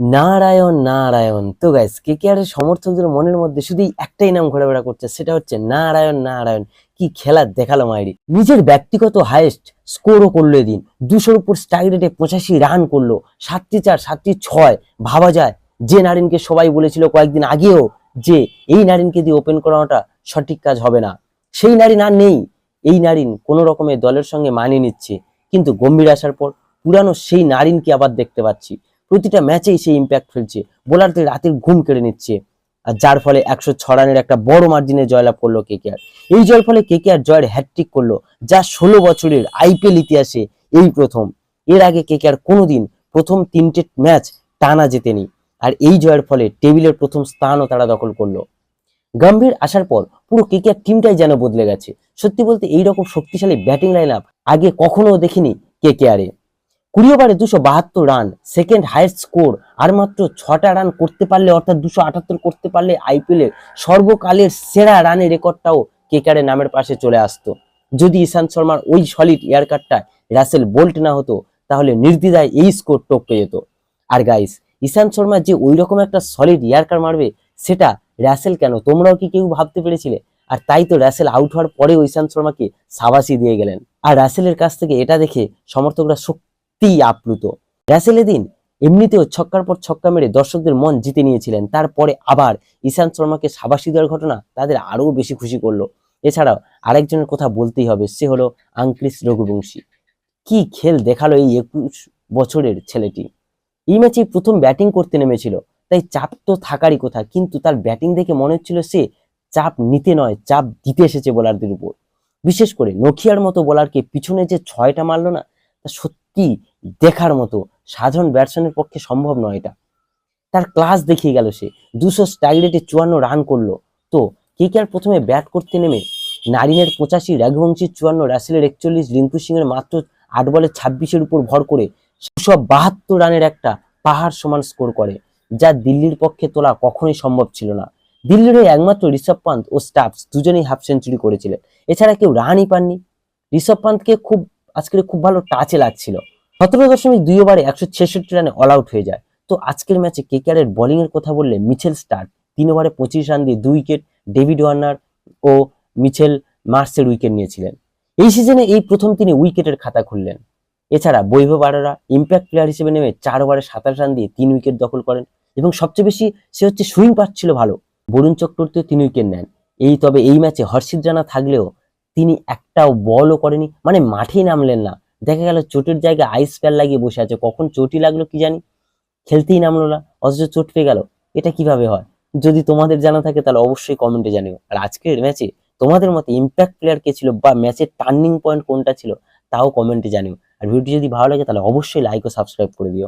নারায়ণ নারায়ণ। তো গাইস কে কে আর সমর্থকদের মনের মধ্যে শুধু একটাই নাম ঘোরাফেরা করছে, সেটা হচ্ছে নারায়ণ নারায়ণ। কি খেলা দেখাল মাইরি। নিজের ব্যক্তিগত হাইয়েস্ট স্কোরও করল এদিন। দুশোর উপর স্ট্রাইক রেটে পঁচাশি রান করল। সাতটি চার, সাতটি ছয়, ভাবা যায়। যে নারিনকে সবাই বলেছিল কয়েকদিন আগেও যে এই নারিনকে দিয়ে ওপেন করানোটা সঠিক কাজ হবে না। সেই নারিন আর নেই। এই নারিন কোনো রকমের দলের সঙ্গে মানিয়ে নিচ্ছে। কিন্তু গম্ভীর আসার পর পুরানো সেই নারিনকে আবার দেখতে পাচ্ছি। প্রতিটা ম্যাচেই সেই ইম্প্যাক্ট ফেলছে। বোলারদের রাতের ঘুম কেড়ে নিচ্ছে। আর যার ফলে একশো ছ রানের একটা বড় মার্জিনে জয়লাভ করল কেকেআর এই জয়ের ফলে কেকেআর জয়ের হ্যাট্রিক করল যা ষোলো বছরের আইপিএল ইতিহাসে এই প্রথম। এর আগে কেকেআর কোনোদিন প্রথম তিনটে ম্যাচ টানা জেতেনি। আর এই জয়ের ফলে টেবিলের প্রথম স্থানও তারা দখল করল। গম্ভীর আসার পর পুরো কেকেআর টিমটাই যেন বদলে গেছে। সত্যি বলতে এইরকম শক্তিশালী ব্যাটিং লাইন আপ আগে কখনো দেখিনি কেকেআরে কুড়ি ওভারে দুশো বাহাত্তর রান সেকেন্ড হাইয়েস্ট স্কোর আর মাত্র ছটা রান করতে পারলে, অর্থাৎ দুশো আটাত্তর করতে পারলে আইপিএল এর সর্বকালের সেরা রানের রেকর্ডটাও কেকারের নামের পাশে চলে আসতো। যদি ঈশান্ত শর্মার ওই সলিড এয়ারকাটটা রাসেল বোল্ট না হতো, তাহলে নির্দ্বিধায় এই স্কোর টপকে যেত। আর গাইস ঈশান্ত শর্মা যে ওই রকম একটা সলিড ইয়ারকার মারবে, সেটা রাসেল কেন? তোমরাও কি কেউ ভাবতে পেরেছিলে? আর তাই তো রাসেল আউট হওয়ার পরেও ঈশান্ত শর্মাকে সাবাসি দিয়ে গেলেন। আর রাসেলের কাছ থেকে এটা দেখে সমর্থকরা সত্যিই আপ্লুত। রাসেল এদিন এমনিতেও ছক্কার পর ছক্কা মেরে দর্শকদের মন জিতে নিয়েছিলেন। তারপরে আবার ঈশান্ত শর্মাকে সাবাসি দেওয়ার ঘটনা তাদের আরও বেশি খুশি করল। এছাড়াও আরেকজনের কথা বলতেই হবে, সে হলো আঙ্ক্রিস রঘুবংশী। কি খেল দেখাল এই একুশ বছরের ছেলেটি? এই ম্যাচে প্রথম ব্যাটিং করতে নেমেছিল, তাই চাপ তো থাকারই কথা, কিন্তু তার ব্যাটিং দেখে মনে হচ্ছিল সে চাপ নিতে নয়, চাপ দিতে এসেছে বোলারদের উপর। বিশেষ করে নখিয়ার মতো বোলারকে পিছনে যে ছয়টা মারলো না, তা সত্যি দেখার মতো সাধারণ ব্যাটসম্যানের পক্ষে সম্ভব নয় এটা। তার ক্লাস দেখিয়ে গেল সে। দুশো স্ট্রাইক রেটে চুয়ান্ন রান করল। তো, কে কে আর প্রথমে ব্যাট করতে নেমে? নারিনের পঁচাশি, রাঘুবংশীর চুয়ান্ন, রাসেলের একচল্লিশ, রিঙ্কু সিং এর মাত্র আট বলে ছাব্বিশের উপর ভর করে দুশো বাহাত্তর রানের একটা পাহাড় সমান স্কোর করে, যা দিল্লির পক্ষে তোলা কখনোই সম্ভব ছিল না। দিল্লির হয়ে একমাত্র ঋষভ পান্ত ও স্টাফস দুজনেই হাফ সেঞ্চুরি করেছিলেন। এছাড়া কেউ রানই পাননি। ঋষভ পান্তকে খুব আজকের খুব ভালো টাচে লাগছিল। সতেরো দশমিক দুই ওভারে একশো ছেষট্টি রানে অল আউট হয়ে যায়। তো আজকের ম্যাচে কেকেআর এর বোলিং এর কথা বললে মিচেল স্টার্ট তিন ওভারে পঁচিশ রান দিয়ে দুই উইকেট ডেভিড ওয়ার্নার ও মিচেল মার্সের উইকেট নিয়েছিলেন। এই সিজনে এই প্রথম তিনি উইকেটের খাতা খুললেন। এছাড়া বৈভব আরোরা ইম্প্যাক্ট প্লেয়ার হিসেবে নেমে চার ওভারে সাতাশ রান দিয়ে তিন উইকেট দখল করেন এবং সবচেয়ে বেশি সে হচ্ছে সুইং পাচ্ছিল ভালো। বরুণ চক্রবর্তীও তিন উইকেট নেন। এই তবে এই ম্যাচে হর্ষিত রানা থাকলেও তিনি একটাও বলও করেনি। মানে মাঠেই নামলেন না। দেখা গেল চোটের জায়গায় আইস প্যাড লাগিয়ে বসে আছে। কখন চোটই লাগল কি জানি? খেলতেই নামলো না। অথচ চোট পেয়ে গেল। এটা কীভাবে হয়? যদি তোমাদের জানা থাকে তাহলে অবশ্যই কমেন্টে জানিও। আর আজকের ম্যাচে তোমাদের মতে ইম্প্যাক্ট প্লেয়ার কে ছিল বা ম্যাচের টার্নিং পয়েন্ট কোনটা ছিল, তাও কমেন্টে জানিও। আর ভিডিও যদি ভালো লাগে তাহলে অবশ্যই লাইক ও সাবস্ক্রাইব করে দিও।